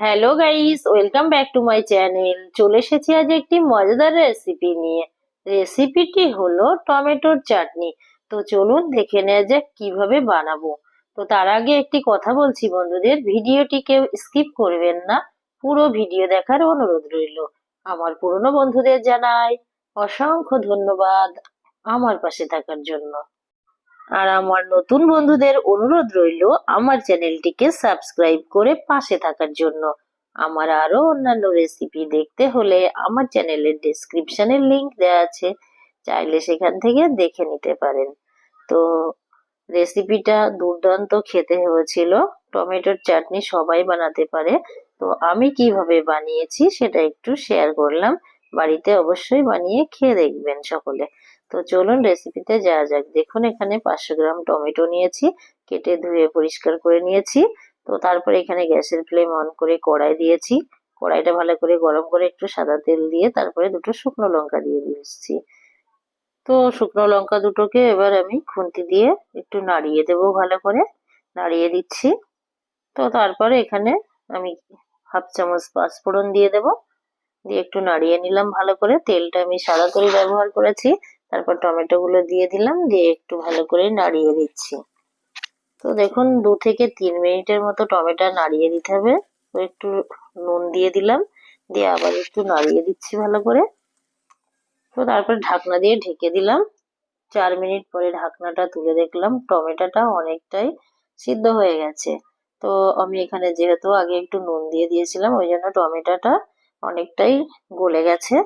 Hello guys welcome back to my channel চলে এসেছি আজ একটি মজাদার রেসিপি নিয়ে। রেসিপিটি হলো টমেটোর চাটনি। তো চলুন দেখে নেওয়া যাক কীভাবে বানাবো। তো তার আগে একটি কথা বলছি বন্ধুদের। ভিডিওটি কেউ স্কিপ করবেন না। পুরো ভিডিও দেখার অনুরোধ রইল। আমার পুরনো বন্ধুদের জানাই অসংখ্য ধন্যবাদ আমার পাশে থাকার জন্য। আর আমার নতুন বন্ধুদের অনুরোধ রইল আমার চ্যানেলটিকে সাবস্ক্রাইব করে পাশে থাকার জন্য। আমার আরও অন্যান্য রেসিপি দেখতে হলে আমার চ্যানেলের ডেসক্রিপশনের লিংক দেওয়া আছে, চাইলে সেখান থেকে দেখে নিতে পারেন। তো রেসিপিটা দুর্দান্ত খেতে হয়েছিল, টমেটোর চাটনি সবাই বানাতে পারে। তো আমি কীভাবে বানিয়েছি সেটা একটু শেয়ার করলাম, বাড়িতে অবশ্যই বানিয়ে খেয়ে দেখবেন সকলে। তো চলুন রেসিপিতে যাওয়া যাক। দেখুন, এখানে পাঁচশো গ্রাম টমেটো নিয়েছি, কেটে ধুয়ে পরিষ্কার করে নিয়েছি। তো তারপরে এখানে গ্যাসের ফ্লেম অন করে কড়াই দিয়েছি। কড়াইটা ভালো করে গরম করে একটু সাদা তেল দিয়ে তারপরে দুটো শুকনো লঙ্কা দিয়ে দিয়েছি তো শুকনো লঙ্কা দুটোকে এবার আমি খুন্তি দিয়ে একটু নাড়িয়ে দেবো ভালো করে। নাড়িয়ে দিচ্ছি। তো তারপরে এখানে আমি হাফ চামচ পাঁচফোড়ন দিয়ে দেব। দিয়ে একটু নাড়িয়ে নিলাম ভালো করে। তেলটা আমি সাদা তেল ব্যবহার করেছি। তারপর টমেটো গুলো দিয়ে দিলাম, দিয়ে একটু ভালো করে নাড়িয়ে দিচ্ছি। তো দেখুন, দু থেকে তিন মিনিটের মতো টমেটো নাড়িয়ে দিতে হবে। একটু নুন দিয়ে দিলাম, দিয়ে আবার একটু নাড়িয়ে দিচ্ছি ভালো করে। তো তারপর ঢাকনা দিয়ে ঢেকে দিলাম। চার মিনিট পরে ঢাকনাটা তুলে দেখলাম, টমেটোটা অনেকটাই সিদ্ধ হয়ে গেছে। তো আমি এখানে যেহেতু আগে একটু নুন দিয়ে দিয়েছিলাম, ওই জন্য টমেটোটা অনেকটাই গলে গেছে।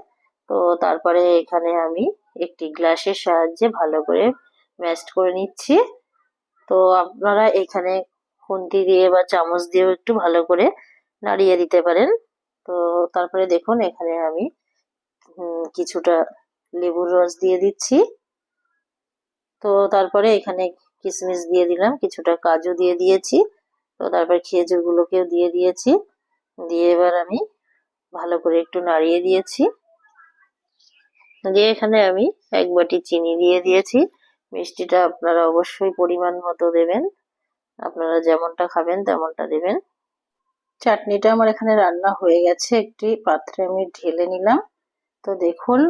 তো তারপরে এখানে আমি একটি গ্লাসের সাহায্যে ভালো করে ম্যাশড করে নিচ্ছি। তো আপনারা এখানে খুন্তি দিয়ে বা চামচ দিয়েও একটু ভালো করে নাড়িয়ে দিতে পারেন। তো তারপরে দেখুন, এখানে আমি কিছুটা লেবুর রস দিয়ে দিচ্ছি। তো তারপরে এখানে কিশমিশ দিয়ে দিলাম, কিছুটা কাজু দিয়ে দিয়েছি। তো তারপর খেজুরগুলোকেও দিয়ে দিয়েছি। দিয়ে এবার আমি ভালো করে একটু নাড়িয়ে দিয়েছি। দিয়ে এখানে আমি এক বাটি চিনি দিয়ে দিয়েছি। মিষ্টিটা আপনারা অবশ্যই পরিমাণ মতো দেবেন। আপনারা যেমনটা খাবেন তেমনটা দেবেন। চাটনিটা আমার এখানে রান্না হয়ে গেছে। একটি পাত্রে আমি ঢেলে নিলাম। তো দেখুন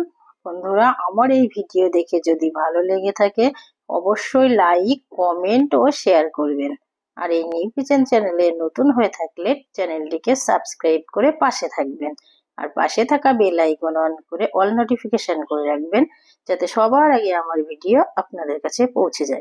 বন্ধুরা, আমার এই ভিডিও দেখে যদি ভালো লেগে থাকে, অবশ্যই লাইক, কমেন্ট ও শেয়ার করবেন। আর এই নিউ কিচেন চ্যানেলে নতুন হয়ে থাকলে চ্যানেলটিকে সাবস্ক্রাইব করে পাশে থাকবেন। আর পাশে থাকা বেল আইকন অন করে অল নোটিফিকেশন করে রাখবেন, যাতে সবার আগে আমার ভিডিও আপনাদের কাছে পৌঁছে যায়।